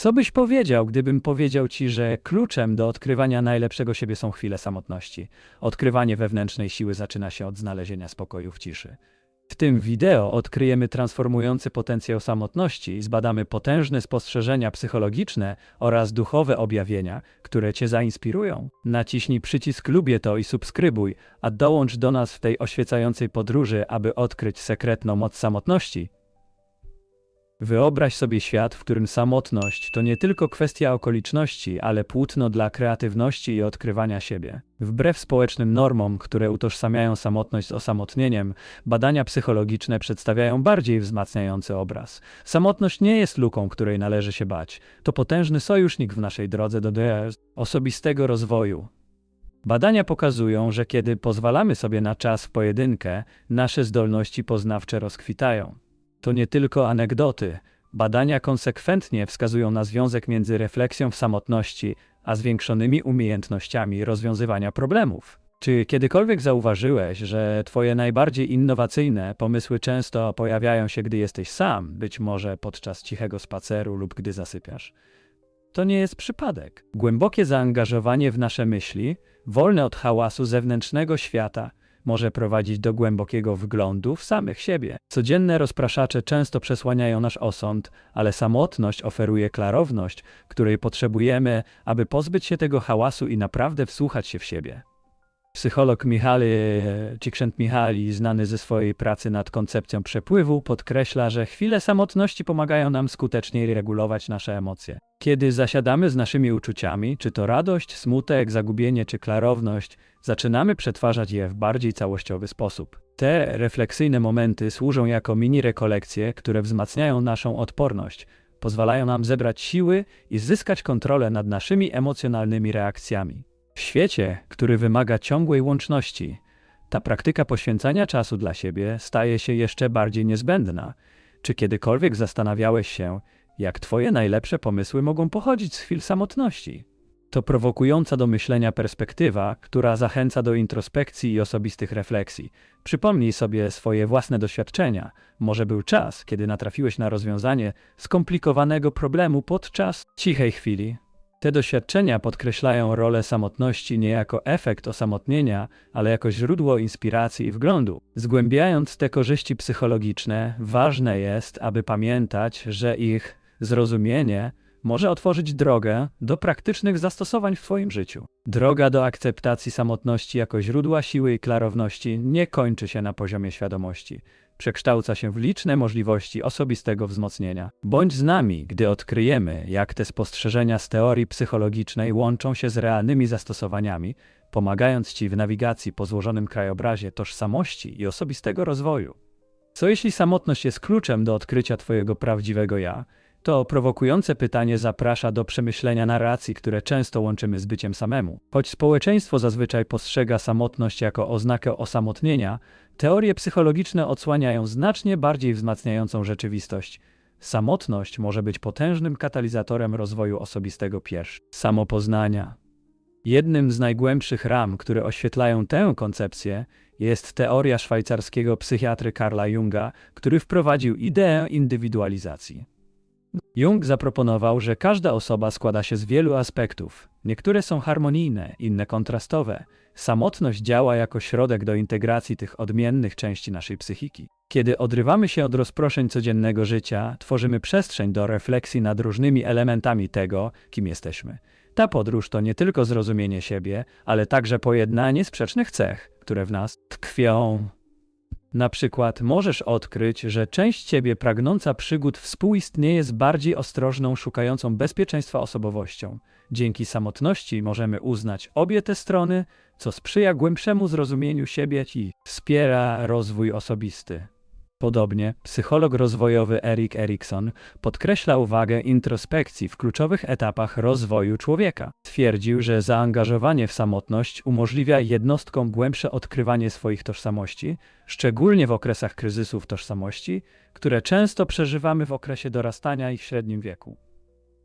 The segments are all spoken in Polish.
Co byś powiedział, gdybym powiedział ci, że kluczem do odkrywania najlepszego siebie są chwile samotności? Odkrywanie wewnętrznej siły zaczyna się od znalezienia spokoju w ciszy. W tym wideo odkryjemy transformujący potencjał samotności zbadamy potężne spostrzeżenia psychologiczne oraz duchowe objawienia, które Cię zainspirują. Naciśnij przycisk lubię to i subskrybuj, a dołącz do nas w tej oświecającej podróży, aby odkryć sekretną moc samotności. Wyobraź sobie świat, w którym samotność to nie tylko kwestia okoliczności, ale płótno dla kreatywności i odkrywania siebie. Wbrew społecznym normom, które utożsamiają samotność z osamotnieniem, badania psychologiczne przedstawiają bardziej wzmacniający obraz. Samotność nie jest luką, której należy się bać. To potężny sojusznik w naszej drodze do osobistego rozwoju. Badania pokazują, że kiedy pozwalamy sobie na czas w pojedynkę, nasze zdolności poznawcze rozkwitają. To nie tylko anegdoty. Badania konsekwentnie wskazują na związek między refleksją w samotności a zwiększonymi umiejętnościami rozwiązywania problemów. Czy kiedykolwiek zauważyłeś, że Twoje najbardziej innowacyjne pomysły często pojawiają się, gdy jesteś sam, być może podczas cichego spaceru lub gdy zasypiasz? To nie jest przypadek. Głębokie zaangażowanie w nasze myśli, wolne od hałasu zewnętrznego świata, może prowadzić do głębokiego wglądu w samych siebie. Codzienne rozpraszacze często przesłaniają nasz osąd, ale samotność oferuje klarowność, której potrzebujemy, aby pozbyć się tego hałasu i naprawdę wsłuchać się w siebie. Psycholog Michali Csikszentmihalyi, znany ze swojej pracy nad koncepcją przepływu, podkreśla, że chwile samotności pomagają nam skuteczniej regulować nasze emocje. Kiedy zasiadamy z naszymi uczuciami, czy to radość, smutek, zagubienie czy klarowność, zaczynamy przetwarzać je w bardziej całościowy sposób. Te refleksyjne momenty służą jako mini rekolekcje, które wzmacniają naszą odporność, pozwalają nam zebrać siły i zyskać kontrolę nad naszymi emocjonalnymi reakcjami. W świecie, który wymaga ciągłej łączności, ta praktyka poświęcania czasu dla siebie staje się jeszcze bardziej niezbędna. Czy kiedykolwiek zastanawiałeś się, jak Twoje najlepsze pomysły mogą pochodzić z chwil samotności? To prowokująca do myślenia perspektywa, która zachęca do introspekcji i osobistych refleksji. Przypomnij sobie swoje własne doświadczenia. Może był czas, kiedy natrafiłeś na rozwiązanie skomplikowanego problemu podczas cichej chwili, te doświadczenia podkreślają rolę samotności nie jako efekt osamotnienia, ale jako źródło inspiracji i wglądu. Zgłębiając te korzyści psychologiczne, ważne jest, aby pamiętać, że ich zrozumienie może otworzyć drogę do praktycznych zastosowań w Twoim życiu. Droga do akceptacji samotności jako źródła siły i klarowności nie kończy się na poziomie świadomości przekształca się w liczne możliwości osobistego wzmocnienia. Bądź z nami, gdy odkryjemy, jak te spostrzeżenia z teorii psychologicznej łączą się z realnymi zastosowaniami, pomagając Ci w nawigacji po złożonym krajobrazie tożsamości i osobistego rozwoju. Co jeśli samotność jest kluczem do odkrycia Twojego prawdziwego ja? To prowokujące pytanie zaprasza do przemyślenia narracji, które często łączymy z byciem samemu. Choć społeczeństwo zazwyczaj postrzega samotność jako oznakę osamotnienia, teorie psychologiczne odsłaniają znacznie bardziej wzmacniającą rzeczywistość. Samotność może być potężnym katalizatorem rozwoju osobistego pierwszy, samopoznania. Jednym z najgłębszych ram, które oświetlają tę koncepcję, jest teoria szwajcarskiego psychiatry Karla Junga, który wprowadził ideę indywidualizacji. Jung zaproponował, że każda osoba składa się z wielu aspektów. Niektóre są harmonijne, inne kontrastowe. Samotność działa jako środek do integracji tych odmiennych części naszej psychiki. Kiedy odrywamy się od rozproszeń codziennego życia, tworzymy przestrzeń do refleksji nad różnymi elementami tego, kim jesteśmy. Ta podróż to nie tylko zrozumienie siebie, ale także pojednanie sprzecznych cech, które w nas tkwią. Na przykład możesz odkryć, że część ciebie pragnąca przygód współistnieje z bardziej ostrożną, szukającą bezpieczeństwa osobowością. Dzięki samotności możemy uznać obie te strony, co sprzyja głębszemu zrozumieniu siebie i wspiera rozwój osobisty. Podobnie psycholog rozwojowy Erik Erikson podkreśla uwagę introspekcji w kluczowych etapach rozwoju człowieka. Twierdził, że zaangażowanie w samotność umożliwia jednostkom głębsze odkrywanie swoich tożsamości, szczególnie w okresach kryzysów tożsamości, które często przeżywamy w okresie dorastania i w średnim wieku.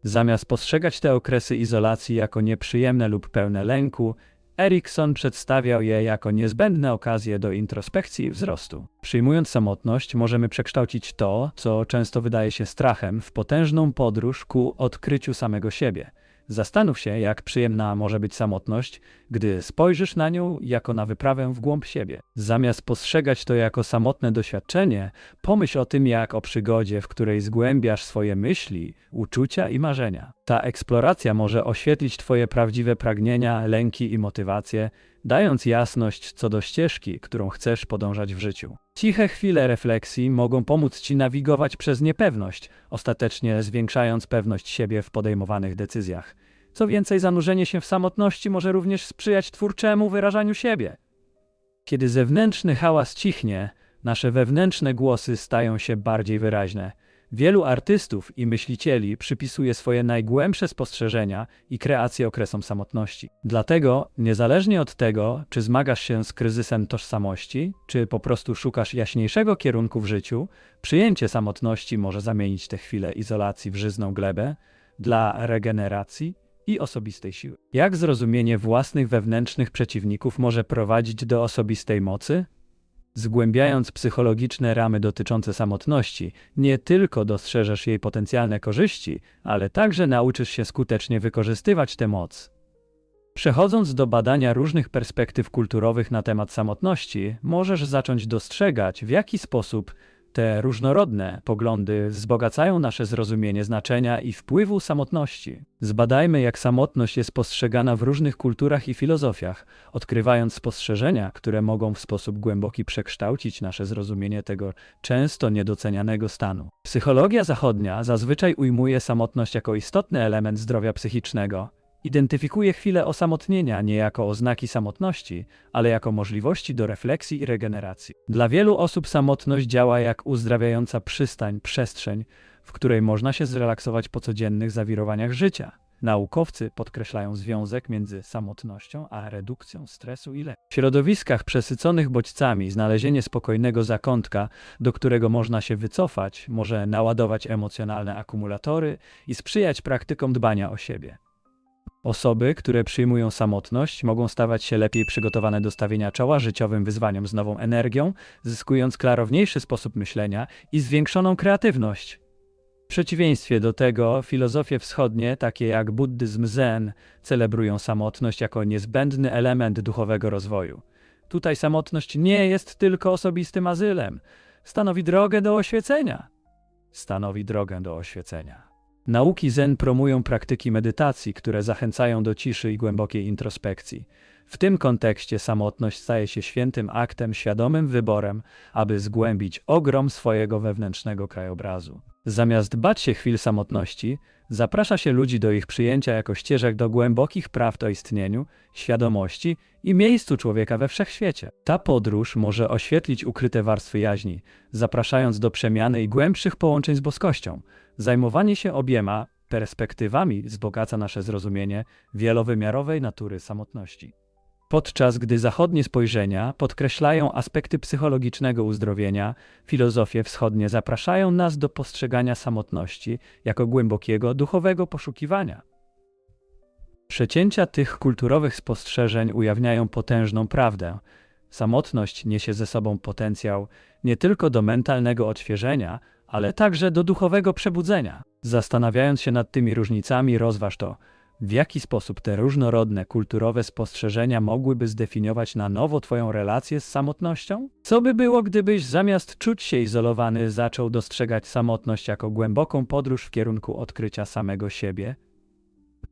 Zamiast postrzegać te okresy izolacji jako nieprzyjemne lub pełne lęku, Erikson przedstawiał je jako niezbędne okazje do introspekcji i wzrostu. Przyjmując samotność, możemy przekształcić to, co często wydaje się strachem, w potężną podróż ku odkryciu samego siebie. Zastanów się, jak przyjemna może być samotność, gdy spojrzysz na nią jako na wyprawę w głąb siebie. Zamiast postrzegać to jako samotne doświadczenie, pomyśl o tym jak o przygodzie, w której zgłębiasz swoje myśli, uczucia i marzenia. Ta eksploracja może oświetlić Twoje prawdziwe pragnienia, lęki i motywacje, dając jasność co do ścieżki, którą chcesz podążać w życiu. Ciche chwile refleksji mogą pomóc Ci nawigować przez niepewność, ostatecznie zwiększając pewność siebie w podejmowanych decyzjach. Co więcej, zanurzenie się w samotności może również sprzyjać twórczemu wyrażaniu siebie. Kiedy zewnętrzny hałas cichnie, nasze wewnętrzne głosy stają się bardziej wyraźne. Wielu artystów i myślicieli przypisuje swoje najgłębsze spostrzeżenia i kreacje okresom samotności. Dlatego, niezależnie od tego, czy zmagasz się z kryzysem tożsamości, czy po prostu szukasz jaśniejszego kierunku w życiu, przyjęcie samotności może zamienić te chwile izolacji w żyzną glebę dla regeneracji i osobistej siły. Jak zrozumienie własnych wewnętrznych przeciwników może prowadzić do osobistej mocy? Zgłębiając psychologiczne ramy dotyczące samotności, nie tylko dostrzeżesz jej potencjalne korzyści, ale także nauczysz się skutecznie wykorzystywać tę moc. Przechodząc do badania różnych perspektyw kulturowych na temat samotności, możesz zacząć dostrzegać, w jaki sposób te różnorodne poglądy wzbogacają nasze zrozumienie znaczenia i wpływu samotności. Zbadajmy, jak samotność jest postrzegana w różnych kulturach i filozofiach, odkrywając spostrzeżenia, które mogą w sposób głęboki przekształcić nasze zrozumienie tego często niedocenianego stanu. Psychologia zachodnia zazwyczaj ujmuje samotność jako istotny element zdrowia psychicznego, Identyfikuje chwilę osamotnienia nie jako oznaki samotności, ale jako możliwości do refleksji i regeneracji. Dla wielu osób samotność działa jak uzdrawiająca przystań, przestrzeń, w której można się zrelaksować po codziennych zawirowaniach życia. Naukowcy podkreślają związek między samotnością a redukcją stresu i lęku. W środowiskach przesyconych bodźcami znalezienie spokojnego zakątka, do którego można się wycofać, może naładować emocjonalne akumulatory i sprzyjać praktykom dbania o siebie. Osoby, które przyjmują samotność, mogą stawać się lepiej przygotowane do stawienia czoła życiowym wyzwaniom z nową energią, zyskując klarowniejszy sposób myślenia i zwiększoną kreatywność. W przeciwieństwie do tego, filozofie wschodnie, takie jak buddyzm zen, celebrują samotność jako niezbędny element duchowego rozwoju. Tutaj samotność nie jest tylko osobistym azylem, stanowi drogę do oświecenia. Stanowi drogę do oświecenia. Nauki Zen promują praktyki medytacji, które zachęcają do ciszy i głębokiej introspekcji. W tym kontekście samotność staje się świętym aktem, świadomym wyborem, aby zgłębić ogrom swojego wewnętrznego krajobrazu. Zamiast bać się chwil samotności, zaprasza się ludzi do ich przyjęcia jako ścieżek do głębokich prawd o istnieniu, świadomości i miejscu człowieka we wszechświecie. Ta podróż może oświetlić ukryte warstwy jaźni, zapraszając do przemiany i głębszych połączeń z boskością. Zajmowanie się obiema perspektywami wzbogaca nasze zrozumienie wielowymiarowej natury samotności. Podczas gdy zachodnie spojrzenia podkreślają aspekty psychologicznego uzdrowienia, filozofie wschodnie zapraszają nas do postrzegania samotności jako głębokiego duchowego poszukiwania. Przecięcia tych kulturowych spostrzeżeń ujawniają potężną prawdę. Samotność niesie ze sobą potencjał nie tylko do mentalnego odświeżenia, ale także do duchowego przebudzenia. Zastanawiając się nad tymi różnicami, rozważ to, w jaki sposób te różnorodne kulturowe spostrzeżenia mogłyby zdefiniować na nowo Twoją relację z samotnością? Co by było, gdybyś zamiast czuć się izolowany, zaczął dostrzegać samotność jako głęboką podróż w kierunku odkrycia samego siebie?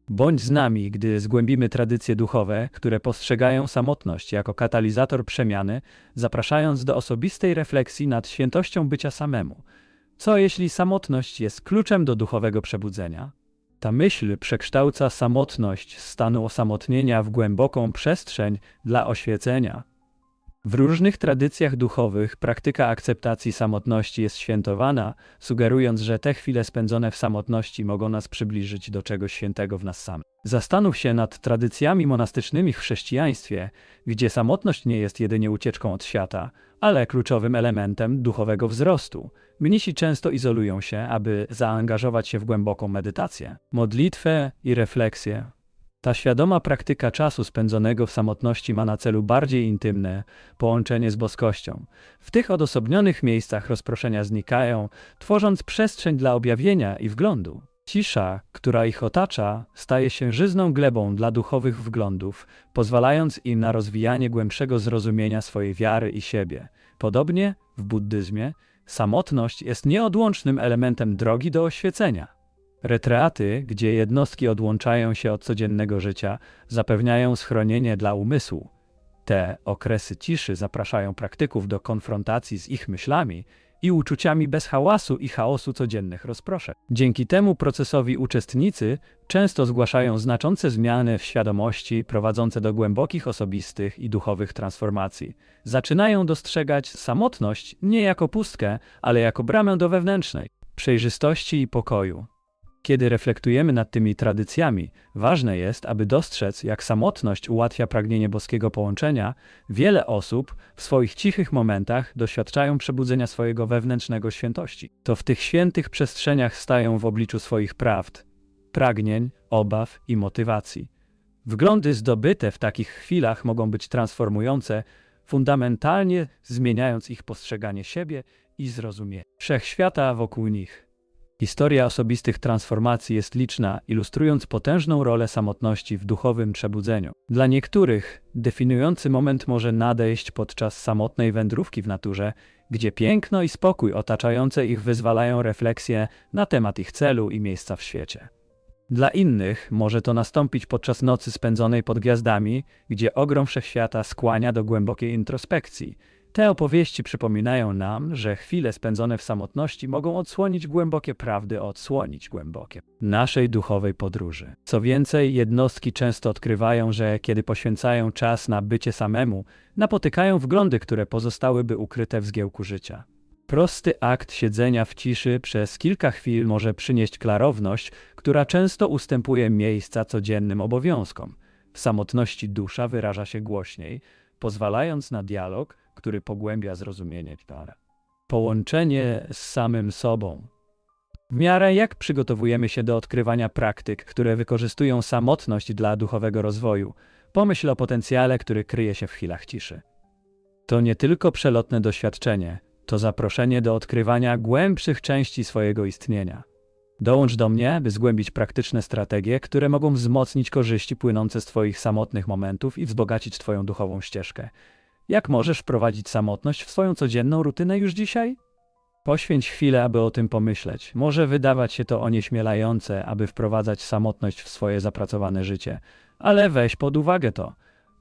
Bądź z nami, gdy zgłębimy tradycje duchowe, które postrzegają samotność jako katalizator przemiany, zapraszając do osobistej refleksji nad świętością bycia samemu. Co jeśli samotność jest kluczem do duchowego przebudzenia? Ta myśl przekształca samotność z stanu osamotnienia w głęboką przestrzeń dla oświecenia. W różnych tradycjach duchowych praktyka akceptacji samotności jest świętowana, sugerując, że te chwile spędzone w samotności mogą nas przybliżyć do czegoś świętego w nas samych. Zastanów się nad tradycjami monastycznymi w chrześcijaństwie, gdzie samotność nie jest jedynie ucieczką od świata, ale kluczowym elementem duchowego wzrostu. Mnisi często izolują się, aby zaangażować się w głęboką medytację, modlitwę i refleksję. Ta świadoma praktyka czasu spędzonego w samotności ma na celu bardziej intymne połączenie z boskością. W tych odosobnionych miejscach rozproszenia znikają, tworząc przestrzeń dla objawienia i wglądu. Cisza, która ich otacza, staje się żyzną glebą dla duchowych wglądów, pozwalając im na rozwijanie głębszego zrozumienia swojej wiary i siebie. Podobnie w buddyzmie, samotność jest nieodłącznym elementem drogi do oświecenia. Retreaty, gdzie jednostki odłączają się od codziennego życia, zapewniają schronienie dla umysłu. Te okresy ciszy zapraszają praktyków do konfrontacji z ich myślami i uczuciami bez hałasu i chaosu codziennych rozproszeń. Dzięki temu procesowi uczestnicy często zgłaszają znaczące zmiany w świadomości prowadzące do głębokich osobistych i duchowych transformacji. Zaczynają dostrzegać samotność nie jako pustkę, ale jako bramę do wewnętrznej przejrzystości i pokoju. Kiedy reflektujemy nad tymi tradycjami, ważne jest, aby dostrzec, jak samotność ułatwia pragnienie boskiego połączenia. Wiele osób w swoich cichych momentach doświadczają przebudzenia swojego wewnętrznego świętości. To w tych świętych przestrzeniach stają w obliczu swoich prawd, pragnień, obaw i motywacji. Wglądy zdobyte w takich chwilach mogą być transformujące, fundamentalnie zmieniając ich postrzeganie siebie i zrozumienie wszechświata wokół nich. Historia osobistych transformacji jest liczna, ilustrując potężną rolę samotności w duchowym przebudzeniu. Dla niektórych definiujący moment może nadejść podczas samotnej wędrówki w naturze, gdzie piękno i spokój otaczające ich wyzwalają refleksję na temat ich celu i miejsca w świecie. Dla innych może to nastąpić podczas nocy spędzonej pod gwiazdami, gdzie ogrom wszechświata skłania do głębokiej introspekcji – te opowieści przypominają nam, że chwile spędzone w samotności mogą odsłonić głębokie prawdy, odsłonić głębokie naszej duchowej podróży. Co więcej, jednostki często odkrywają, że kiedy poświęcają czas na bycie samemu, napotykają wglądy, które pozostałyby ukryte w zgiełku życia. Prosty akt siedzenia w ciszy przez kilka chwil może przynieść klarowność, która często ustępuje miejsca codziennym obowiązkom. W samotności dusza wyraża się głośniej, pozwalając na dialog, który pogłębia zrozumienie Tara. Połączenie z samym sobą. W miarę jak przygotowujemy się do odkrywania praktyk, które wykorzystują samotność dla duchowego rozwoju, pomyśl o potencjale, który kryje się w chwilach ciszy. To nie tylko przelotne doświadczenie, to zaproszenie do odkrywania głębszych części swojego istnienia. Dołącz do mnie, by zgłębić praktyczne strategie, które mogą wzmocnić korzyści płynące z Twoich samotnych momentów i wzbogacić Twoją duchową ścieżkę. Jak możesz wprowadzić samotność w swoją codzienną rutynę już dzisiaj? Poświęć chwilę, aby o tym pomyśleć. Może wydawać się to onieśmielające, aby wprowadzać samotność w swoje zapracowane życie, ale weź pod uwagę to.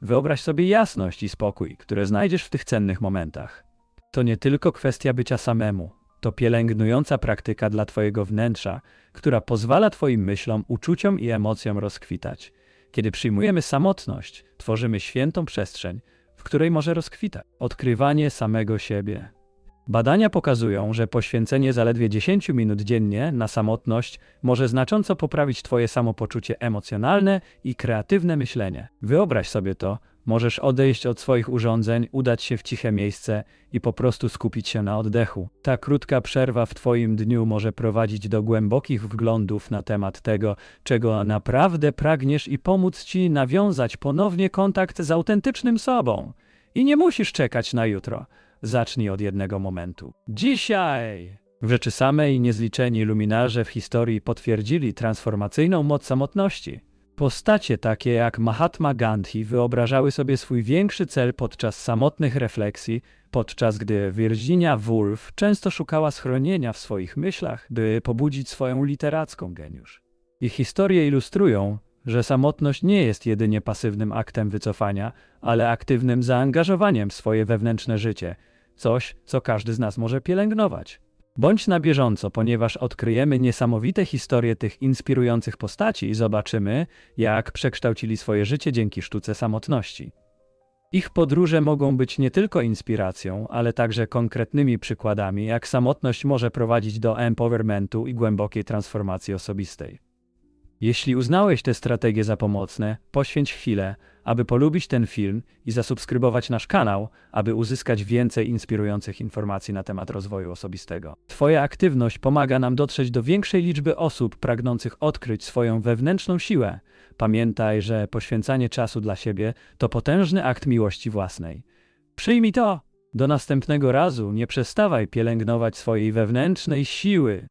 Wyobraź sobie jasność i spokój, które znajdziesz w tych cennych momentach. To nie tylko kwestia bycia samemu, to pielęgnująca praktyka dla Twojego wnętrza, która pozwala Twoim myślom, uczuciom i emocjom rozkwitać. Kiedy przyjmujemy samotność, tworzymy świętą przestrzeń, w której może rozkwitać odkrywanie samego siebie. Badania pokazują, że poświęcenie zaledwie 10 minut dziennie na samotność może znacząco poprawić Twoje samopoczucie emocjonalne i kreatywne myślenie. Wyobraź sobie to, możesz odejść od swoich urządzeń, udać się w ciche miejsce i po prostu skupić się na oddechu. Ta krótka przerwa w Twoim dniu może prowadzić do głębokich wglądów na temat tego, czego naprawdę pragniesz i pomóc Ci nawiązać ponownie kontakt z autentycznym sobą. I nie musisz czekać na jutro. Zacznij od jednego momentu. Dzisiaj! W rzeczy samej niezliczeni luminarze w historii potwierdzili transformacyjną moc samotności. Postacie takie jak Mahatma Gandhi wyobrażały sobie swój większy cel podczas samotnych refleksji, podczas gdy Virginia Woolf często szukała schronienia w swoich myślach, by pobudzić swoją literacką geniusz. Ich historie ilustrują, że samotność nie jest jedynie pasywnym aktem wycofania, ale aktywnym zaangażowaniem w swoje wewnętrzne życie, coś, co każdy z nas może pielęgnować. Bądź na bieżąco, ponieważ odkryjemy niesamowite historie tych inspirujących postaci i zobaczymy, jak przekształcili swoje życie dzięki sztuce samotności. Ich podróże mogą być nie tylko inspiracją, ale także konkretnymi przykładami, jak samotność może prowadzić do empowermentu i głębokiej transformacji osobistej. Jeśli uznałeś te strategie za pomocne, poświęć chwilę, aby polubić ten film i zasubskrybować nasz kanał, aby uzyskać więcej inspirujących informacji na temat rozwoju osobistego. Twoja aktywność pomaga nam dotrzeć do większej liczby osób pragnących odkryć swoją wewnętrzną siłę. Pamiętaj, że poświęcanie czasu dla siebie to potężny akt miłości własnej. Przyjmij to! Do następnego razu nie przestawaj pielęgnować swojej wewnętrznej siły.